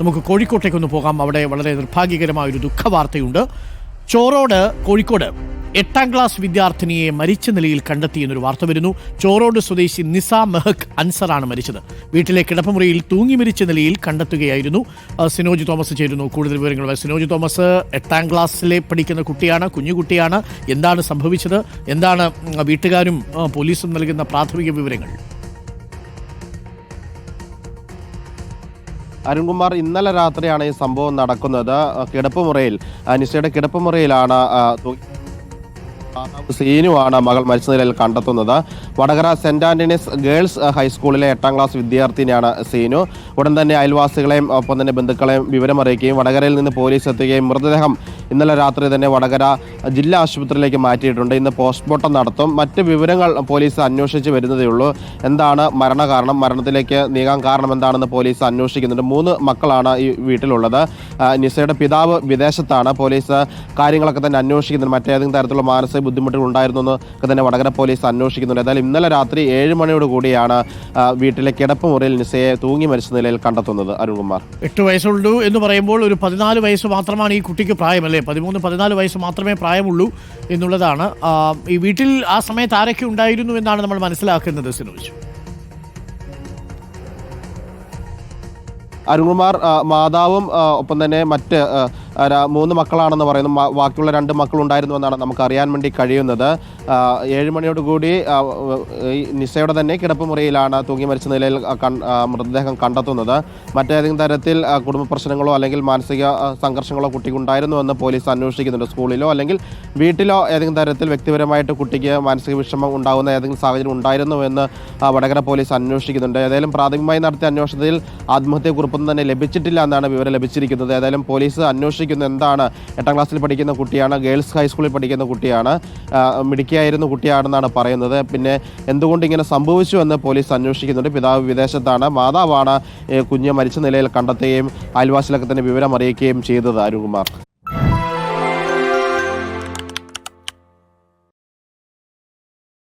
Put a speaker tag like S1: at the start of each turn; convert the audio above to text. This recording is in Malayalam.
S1: നമുക്ക് കോഴിക്കോട്ടേക്കൊന്ന് പോകാം. അവിടെ വളരെ നിർഭാഗ്യകരമായ ഒരു ദുഃഖവാർത്തയുണ്ട്. ചോറോട് കോഴിക്കോട് എട്ടാം ക്ലാസ് വിദ്യാർത്ഥിനിയെ മരിച്ച നിലയിൽ കണ്ടെത്തിയെന്നൊരു വാർത്ത വരുന്നു. ചോറോട് സ്വദേശി നിസ മെഹക് അൻസറാണ് മരിച്ചത്. വീട്ടിലെ കിടപ്പുമുറിയിൽ തൂങ്ങി മരിച്ച നിലയിൽ കണ്ടെത്തുകയായിരുന്നു. സിനോജ് തോമസ് ചേരുന്നു. കൂടുതൽ വിവരങ്ങളുമായി സിനോജ് തോമസ് എട്ടാം ക്ലാസ്സിലെ പഠിക്കുന്ന കുട്ടിയാണ് കുഞ്ഞുകുട്ടിയാണ് എന്താണ് സംഭവിച്ചത്? എന്താണ് വീട്ടുകാരും പോലീസും നൽകുന്ന പ്രാഥമിക വിവരങ്ങൾ?
S2: അരുൺകുമാർ ഇന്നലെ രാത്രിയാണ് ഈ സംഭവം നടക്കുന്നത്. കിടപ്പുമുറിയിൽ നിഷയുടെ കിടപ്പുമുറിയിലാണ് സീനുവാണ് മകൾ മരിച്ച നിലയിൽ കണ്ടെത്തുന്നത്. വടകര സെന്റ് ആന്റണീസ് ഗേൾസ് ഹൈസ്കൂളിലെ എട്ടാം ക്ലാസ് വിദ്യാർത്ഥിനിയാണ് സീനു. ഉടൻ തന്നെ അയൽവാസികളെയും ഒപ്പം തന്നെ ബന്ധുക്കളെയും വിവരമറിയിക്കുകയും വടകരയിൽ നിന്ന് പോലീസ് എത്തുകയും മൃതദേഹം ഇന്നലെ രാത്രി തന്നെ വടകര ജില്ലാ ആശുപത്രിയിലേക്ക് മാറ്റിയിട്ടുണ്ട്. ഇന്ന് പോസ്റ്റ്മോർട്ടം നടത്തും. മറ്റ് വിവരങ്ങൾ പോലീസ് അന്വേഷിച്ച് വരുന്നതേ ഉള്ളൂ. എന്താണ് മരണകാരണം? മരണത്തിലേക്ക് നീങ്ങാൻ കാരണം എന്താണെന്ന് പോലീസ് അന്വേഷിക്കുന്നുണ്ട്. മൂന്ന് മക്കളാണ് ഈ വീട്ടിലുള്ളത്. നിസയുടെ പിതാവ് വിദേശത്താണ്. പോലീസ് കാര്യങ്ങളൊക്കെ തന്നെ അന്വേഷിക്കുന്നുണ്ട്. മറ്റേതെങ്കിലും തരത്തിലുള്ള മാനസിക ബുദ്ധിമുട്ടുകൾ ഉണ്ടായിരുന്നു എന്നൊക്കെ തന്നെ വടകര പോലീസ് അന്വേഷിക്കുന്നുണ്ട്. എന്തായാലും ഇന്നലെ രാത്രി ഏഴ് മണിയോട് കൂടിയാണ് വീട്ടിലെ കിടപ്പ് മുറിയിൽ നിസയെ തൂങ്ങി മരിച്ച നിലയിൽ കണ്ടെത്തുന്നത് അരുൺകുമാർ.
S1: എട്ട് വയസ്സുള്ളൂ എന്ന് പറയുമ്പോൾ ഒരു പതിനാല് വയസ്സ് മാത്രമാണ് ഈ കുട്ടിക്ക് പ്രായമല്ലേ? പതിമൂന്ന് പതിനാല് വയസ്സ് മാത്രമേ പ്രായമുള്ളൂ എന്നുള്ളതാണ്. ഈ വീട്ടിൽ ആ സമയത്ത് ആരൊക്കെ ഉണ്ടായിരുന്നു എന്നാണ് നമ്മൾ മനസ്സിലാക്കുന്നത് സിനോജ്.
S2: അരുൺകുമാർ മാതാവും ഒപ്പം തന്നെ മറ്റ് മൂന്ന് മക്കളാണെന്ന് പറയുന്നു. ബാക്കിയുള്ള രണ്ട് മക്കളുണ്ടായിരുന്നു എന്നാണ് നമുക്ക് അറിയാൻ വേണ്ടി കഴിയുന്നത്. ഏഴ് മണിയോട് കൂടി ഈ നിസയുടെ തന്നെ കിടപ്പുമുറിയിലാണ് തൂങ്ങി മരിച്ച നിലയിൽ മൃതദേഹം കണ്ടെത്തുന്നത്. മറ്റേതെങ്കിലും തരത്തിൽ കുടുംബ പ്രശ്നങ്ങളോ അല്ലെങ്കിൽ മാനസിക സംഘർഷങ്ങളോ കുട്ടിക്ക് ഉണ്ടായിരുന്നു എന്ന് പോലീസ് അന്വേഷിക്കുന്നുണ്ട്. സ്കൂളിലോ അല്ലെങ്കിൽ വീട്ടിലോ ഏതെങ്കിലും തരത്തിൽ വ്യക്തിപരമായിട്ട് കുട്ടിക്ക് മാനസിക വിഷമം ഉണ്ടാകുന്ന ഏതെങ്കിലും സാഹചര്യം ഉണ്ടായിരുന്നു എന്ന് വടകര പോലീസ് അന്വേഷിക്കുന്നുണ്ട്. ഏതായാലും പ്രാഥമികമായി നടത്തിയ അന്വേഷണത്തിൽ ആത്മഹത്യക്കുറിപ്പൊന്നും തന്നെ ലഭിച്ചിട്ടില്ല എന്നാണ് വിവരം ലഭിച്ചിരിക്കുന്നത്. ഏതായാലും പോലീസ് അന്വേഷിക്കുന്നത് എന്താണ്? എട്ടാം ക്ലാസ്സിൽ പഠിക്കുന്ന കുട്ടിയാണ് ഗേൾസ് ഹൈസ്കൂളിൽ പഠിക്കുന്ന കുട്ടിയാണ് മിടുക്കിയായിരുന്ന കുട്ടിയാണെന്നാണ് പറയുന്നത്. പിന്നെ എന്തുകൊണ്ട് ഇങ്ങനെ സംഭവിച്ചു എന്ന് പോലീസ് അന്വേഷിക്കുന്നുണ്ട്. പിതാവ് വിദേശത്താണ്. മാതാവാണ് കുഞ്ഞ് മരിച്ച നിലയിൽ കണ്ടെത്തുകയും അയൽവാസിലൊക്കെ തന്നെ വിവരം അറിയിക്കുകയും ചെയ്തത് അരുൺകുമാർ.